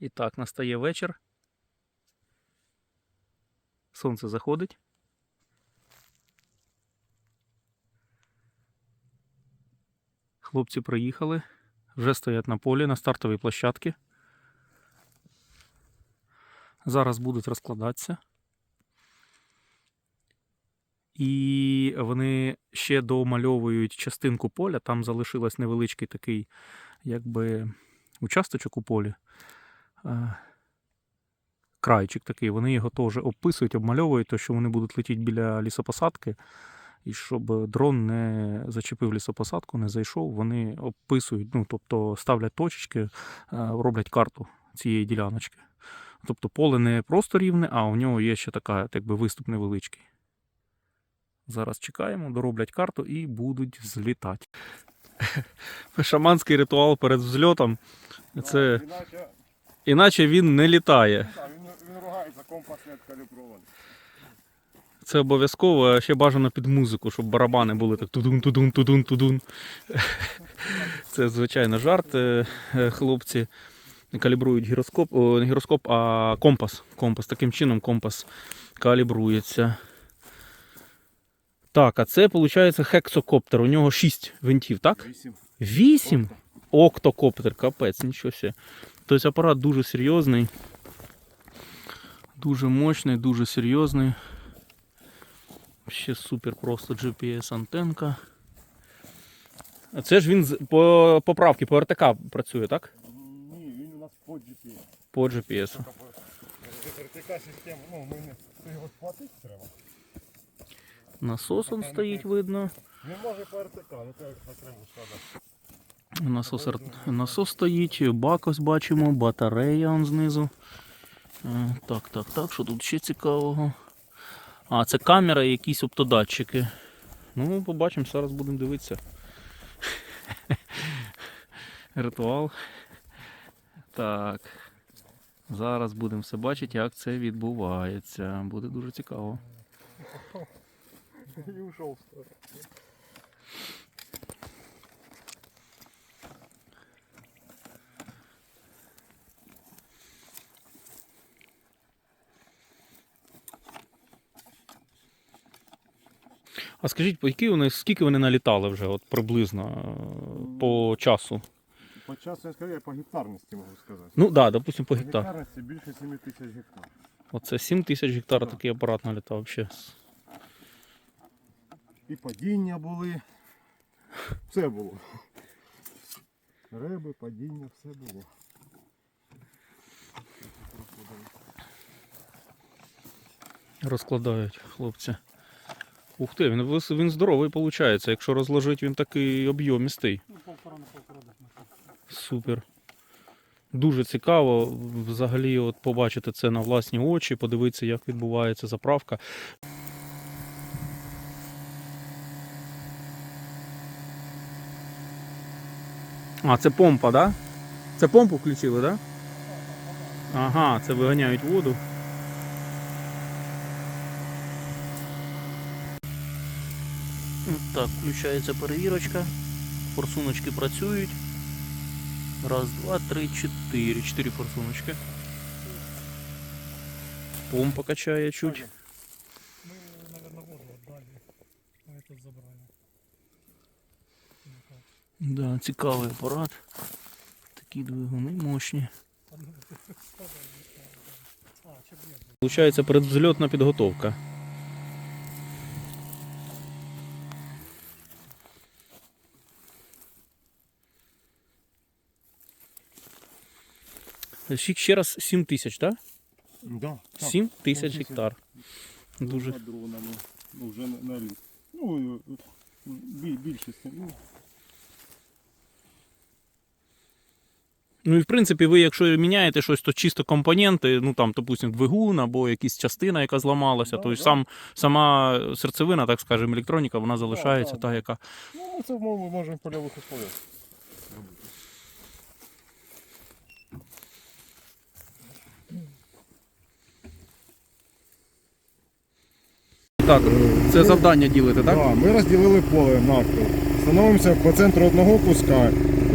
І так, настає вечір. Сонце заходить. Хлопці приїхали, вже стоять на полі на стартовій площадці. Зараз будуть розкладатися. І вони ще домальовують частинку поля. Там залишилось невеличкий такий, якби, участочок у полі. Е, Крайчик такий. Вони його теж описують, обмальовують, то що вони будуть летіти біля лісопосадки. І щоб дрон не зачепив лісопосадку, не зайшов, вони описують, ну, тобто ставлять точечки, е, роблять карту цієї діляночки. Тобто поле не просто рівне, а у нього є ще така, якби виступ невеличкий. Зараз чекаємо, дороблять карту і будуть злітати. Шаманський ритуал перед взльотом. Це Іначе, він не літає. він, ругається, компас не відкалібрований. Це обов'язково, а ще бажано під музику, щоб барабани були так тудун, тудун, тудун, тудун. Це звичайно жарт. Е, е, Хлопці калібрують гіроскоп, о, не гіроскоп, а компас. Компас. Таким чином компас калібрується. Так, а це виходить хексокоптер. У нього 6 винтів, так? Вісім. 8? Октокоптер, капець, нічого себе. Тобто апарат дуже серйозний. Дуже мощний, дуже серйозний. Ще супер просто GPS-антенка. А це ж він по поправки, по РТК працює, так? Ні, він у нас по GPS. По GPS. РТК система, ну, ми не його схватити треба. Насос он стоїть, видно. Він може по РТК, ну це як окремо складати. Насос, насос стоїть, бак ось бачимо, батарея он знизу. Е, Так, так, так, що тут ще цікавого? А, це камера і якісь оптодатчики. Ну, побачимо, зараз будемо дивитися. Ритуал. Так. Зараз будемо все бачити, як це відбувається. Буде дуже цікаво. І ушов. А скажіть, по які вони, скільки вони налітали вже, от приблизно е, по часу? По часу я скажу, я по гектарності можу сказати. Ну так, да, допустимо, по По гектарності більше 7 тисяч гектар. Оце 7 тисяч гектар такий апарат налітав взагалі. І падіння були. Все було. Риби, падіння, все було. Розкладають хлопці. Ух ти, він, він здоровий виходить. Якщо розложити, він такий об'ємістий. Ну, полтора на полтора Супер. Дуже цікаво взагалі от побачити це на власні очі, подивитися, як відбувається заправка. А, це помпа, так? Да? Це помпу включили, так? Да? Ага, це виганяють воду. Так, включається перевірочка. Форсуночки працюють. Раз, два, три, чотири. Чотири форсуночки. Помпа качає чуть. Мы, наверное, воду отдали, а этот забрали. Ну, как? Да, цікавий апарат. Такі двигуни мощні. А, ну, сказали, А, чё нет? Получається передзльотна підготовка. Ще- раз 7 тисяч, так? Да, так. 7 тисяч гектар. Дуже. Дронами. Ну, вже на, рік. Ну, і, більшість. Ну, Ну і в принципі, ви, якщо міняєте щось, то чисто компоненти, ну там, допустим, двигун або якась частина, яка зламалася, Да, то да. сам сама серцевина, так скажемо, електроніка, вона залишається да, та, да. яка. ну, це ми можемо в польових условиях Так, це завдання ділити, Да, ми розділили поле навпіл. Становимося по центру одного куска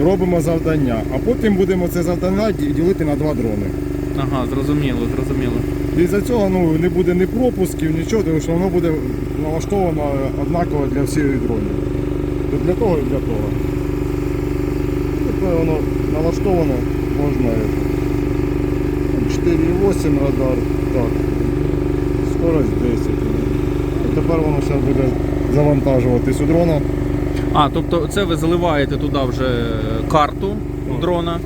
робимо завдання, а потім будемо це завдання ді- ділити на два дрони. Ага, зрозуміло, зрозуміло. І за цього ну, не буде ні пропусків, нічого, тому що воно буде налаштовано однаково для всіх дронів. Для того і для того. Коли воно налаштовано, можна 4,8 радар, так, скорость 10. Тепер воно зараз буде завантажуватись у дрона. А, тобто це ви заливаєте туди вже карту Так. дрона,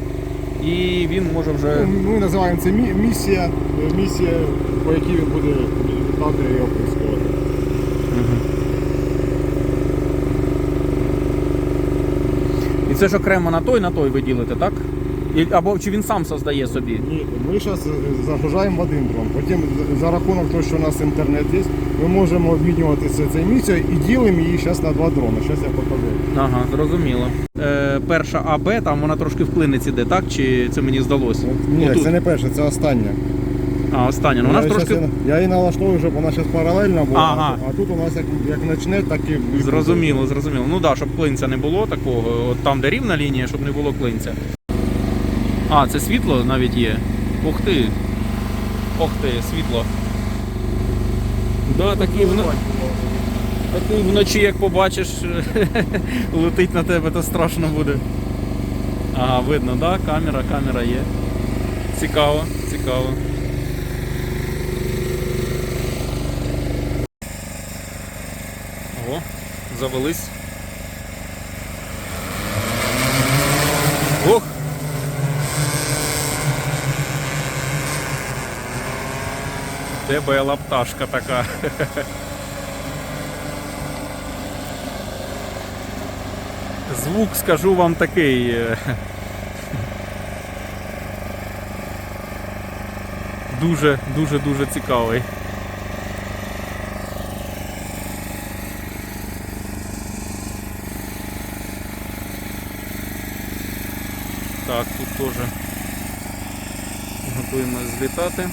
і він може вже. Ну, Ми називаємо це місія, е, місія, по якій він буде літати і оприскувати. І це ж окремо на той, на той ви ділите, так? І- Або чи він сам создає собі? Ні, ми зараз загружаємо в один дрон. Потім за- рахунок того, що у нас інтернет є, ми можемо обмінюватися цією місією і ділимо її зараз на два дрони. Зараз я покажу. Ага, зрозуміло. Е, перша АБ, там вона трошки в клинець іде, так? Чи це мені здалося? Ні, Отут. це не перше, це остання. А, остання. Ну, вона ж я, трошки. я її налаштовую, щоб вона зараз паралельно була. Ага. А тут у нас як, як почне, так і. Зрозуміло, зрозуміло. Ну так, да, щоб клинця не було такого, от там, де рівна лінія, щоб не було клинця. А, це світло навіть є. Ух ти. Ох ти, світло. Да, такий, вно... такий вночі, як побачиш, летить на тебе, то страшно буде. Ага, видно, да? Камера, камера є. Цікаво, цікаво. О, завелись. Ох! Тебе лапташка така. Звук, скажу вам такий. е, Дуже, дуже, дуже цікавий. Так, тут теж готуємо злітати.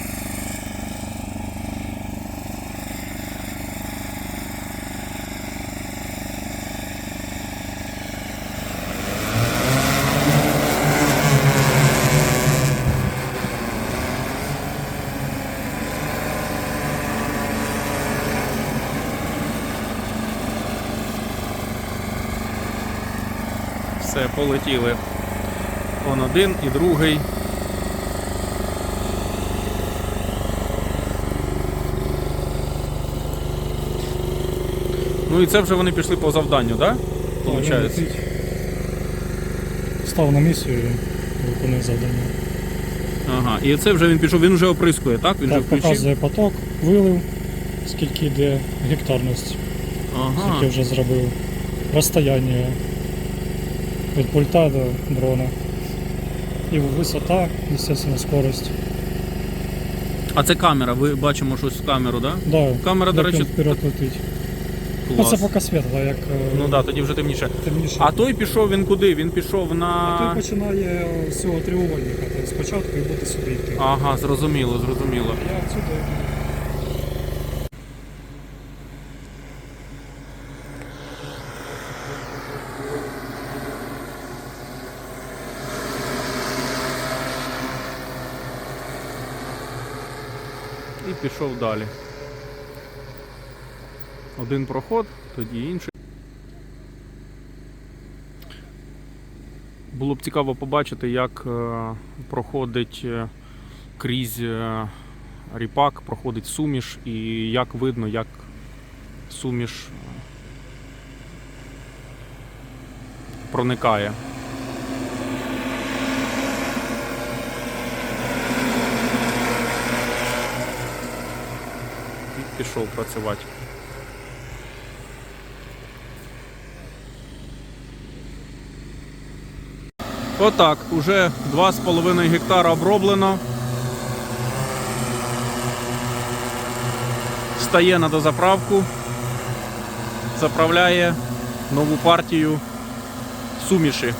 Все, полетіли. Он один і другий. Ну і це вже вони пішли по завданню, так? Да? Получається. Став на місію і виконує завдання. Ага. І це вже він пішов, він вже оприскує, так? Він вже включив. показує поток, вилив, скільки йде гектарність, Ага. скільки вже зробив. Розстояння від пульта до дрона. І висота, звісно, скорость. А це камера, ви бачимо щось в камеру, так? Да, Камера, до речі, вперед летить. Ну Клас. це поки світло, як е, Ну так, да, тоді вже темніше. темніше. А той пішов він куди? Він пішов А на. той починає з цього треугольника, спочатку і буде сюди йти. Ага, зрозуміло, зрозуміло. Я отсюди І пішов далі. Один проход, тоді інший. Було б цікаво побачити, як е, проходить е, крізь е, ріпак, проходить суміш, і як видно, як суміш проникає. Пішов працювати. Отак, уже 2,5 гектара оброблено. Стає на дозаправку, заправляє нову партію суміші.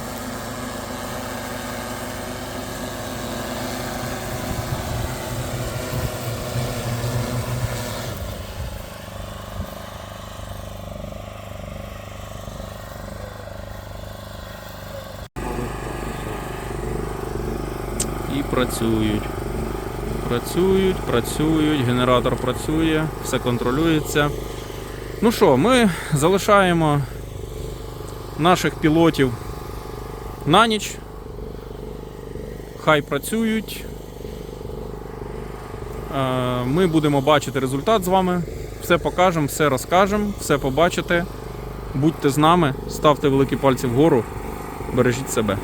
і працюють. Працюють, працюють, генератор працює, все контролюється. Ну що, ми залишаємо наших пілотів на ніч. Хай працюють. Е, Ми будемо бачити результат з вами. Все покажемо, все розкажемо, все побачите. Будьте з нами, ставте великі пальці вгору, бережіть себе.